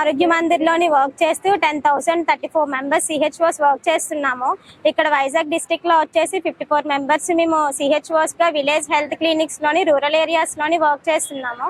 ఆరోగ్య మందిర్లోని వర్క్ చేస్తూ ten thousand thirty four members CHOs work చేస్తున్నాము. ఇక్కడ వైజాగ్ డిస్టిక్లో వచ్చేసి ఫిఫ్టీ ఫోర్ మెంబర్స్ మేము సిహెచ్ఓస్గా విలేజ్ హెల్త్ క్లినిక్స్లోని రూరల్ ఏరియాస్లోని వర్క్ చేస్తున్నాము.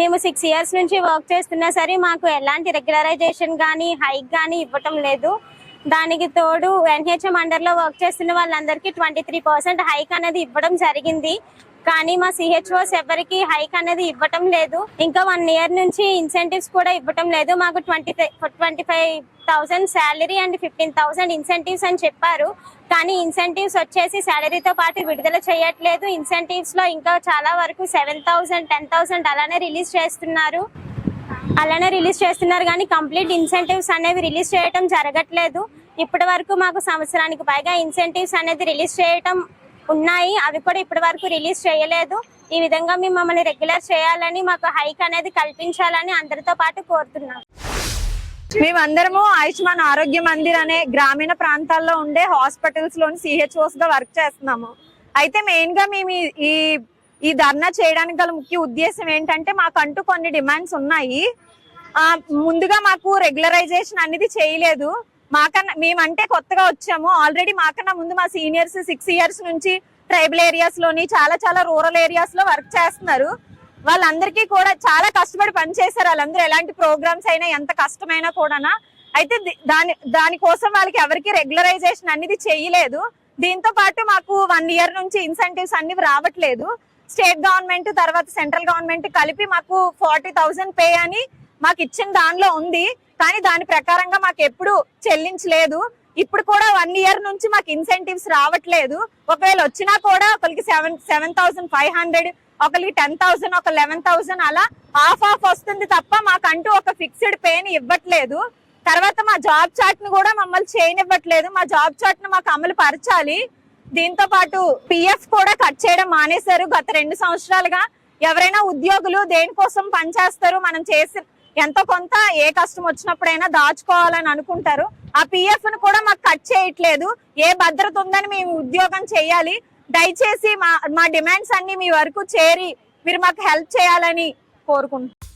మేము సిక్స్ ఇయర్స్ నుంచి వర్క్ చేస్తున్నా సరే మాకు ఎలాంటి రెగ్యులరైజేషన్ కానీ హైక్ కానీ ఇవ్వటం లేదు. దానికి తోడు ఎన్హెచ్ఎం అండర్లో వర్క్ చేస్తున్న వాళ్ళందరికీ ట్వంటీ త్రీ పర్సెంట్ హైక్ అనేది ఇవ్వడం జరిగింది. కానీ మా సిహెచ్ఓస్ ఎవరికి హైక్ అనేది ఇవ్వటం లేదు. ఇంకా వన్ ఇయర్ నుంచి ఇన్సెంటివ్స్ కూడా ఇవ్వటం లేదు. మాకు twenty twenty five thousand salary and fifteen thousand incentives అని చెప్పారు. కానీ ఇన్సెంటివ్స్ వచ్చేసి శాలరీతో పాటు విడుదల చేయట్లేదు. ఇన్సెంటివ్స్లో ఇంకా చాలా వరకు సెవెన్ థౌసండ్ టెన్ థౌసండ్ అలానే రిలీజ్ చేస్తున్నారు. అలానే రిలీజ్ చేస్తున్నారు కానీ కంప్లీట్ ఇన్సెంటివ్స్ అనేవి రిలీజ్ చేయటం జరగట్లేదు. ఇప్పటి వరకు మాకు సంవత్సరానికి పైగా ఇన్సెంటివ్స్ అనేది రిలీజ్ చేయటం ఉన్నాయి. అవి కూడా ఇప్పటి వరకు రిలీజ్ చేయలేదు. ఈ విధంగా మేము మమ్మల్ని రెగ్యులర్ చేయాలని మాకు హైక్ అనేది కల్పించాలని అందరితో పాటు కోరుతున్నాం. మేమందరము ఆయుష్మాన్ ఆరోగ్య మందిర్ అనే గ్రామీణ ప్రాంతాల్లో ఉండే హాస్పిటల్స్లోని సిహెచ్ఓస్గా వర్క్ చేస్తున్నాము. అయితే మెయిన్గా మేము ఈ- ఈ ధర్నా చేయడానికి గల ముఖ్య ఉద్దేశం ఏంటంటే మాకంటూ కొన్ని డిమాండ్స్ ఉన్నాయి. ముందుగా మాకు రెగ్యులరైజేషన్ అనేది చేయలేదు. మాకన్నా మేమంటే కొత్తగా వచ్చాము. ఆల్రెడీ మాకన్నా ముందు మా సీనియర్స్ సిక్స్ ఇయర్స్ నుంచి ట్రైబల్ ఏరియాస్లోని చాలా చాలా రూరల్ ఏరియాస్లో వర్క్ చేస్తున్నారు. వాళ్ళందరికీ కూడా చాలా కష్టపడి పనిచేశారు వాళ్ళందరూ. ఎలాంటి ప్రోగ్రామ్స్ అయినా ఎంత కష్టమైనా కూడానా. అయితే దాని దానికోసం వాళ్ళకి ఎవరికి రెగ్యులరైజేషన్ అనేది చేయలేదు. దీంతో పాటు మాకు వన్ ఇయర్ నుంచి ఇన్సెంటివ్స్ అన్ని రావట్లేదు. స్టేట్ గవర్నమెంట్ తర్వాత సెంట్రల్ గవర్నమెంట్ కలిపి మాకు ఫార్టీ థౌసండ్ పే అని మాకు ఇచ్చిన దానిలో ఉంది. కానీ దాని ప్రకారంగా మాకు ఎప్పుడు చెల్లించలేదు. ఇప్పుడు కూడా వన్ ఇయర్ నుంచి మాకు ఇన్సెంటివ్స్ రావట్లేదు. ఒకవేళ వచ్చినా కూడా ఒకరికి seven seven thousand five hundred ఒకరికి టెన్ థౌసండ్ ఒక లెవెన్ థౌసండ్ అలా ఆఫ్ ఆఫ్ వస్తుంది తప్ప మాకంటూ ఒక ఫిక్స్డ్ పేని ఇవ్వట్లేదు. తర్వాత మా జాబ్ చాట్ను కూడా మమ్మల్ని చేయనివ్వట్లేదు. మా జాబ్ చాట్ను మాకు అమలు పరచాలి. దీంతో పాటు పిఎఫ్ కూడా కట్ చేయడం మానేశారు. గత రెండు సంవత్సరాలుగా ఎవరైనా ఉద్యోగులు దేనికోసం పనిచేస్తారు మనం చేసి ఎంతో కొంత ఏ కష్టం వచ్చినప్పుడైనా దాచుకోవాలని అనుకుంటారు. ఆ పిఎఫ్ను కూడా మాకు కట్ చేయట్లేదు. ఏ భద్రత ఉందని మేము ఉద్యోగం చేయాలి. దయచేసి మా మా డిమాండ్స్ అన్ని మీ వరకు చేరి మీరు మాకు హెల్ప్ చేయాలని కోరుకుంటున్నాం.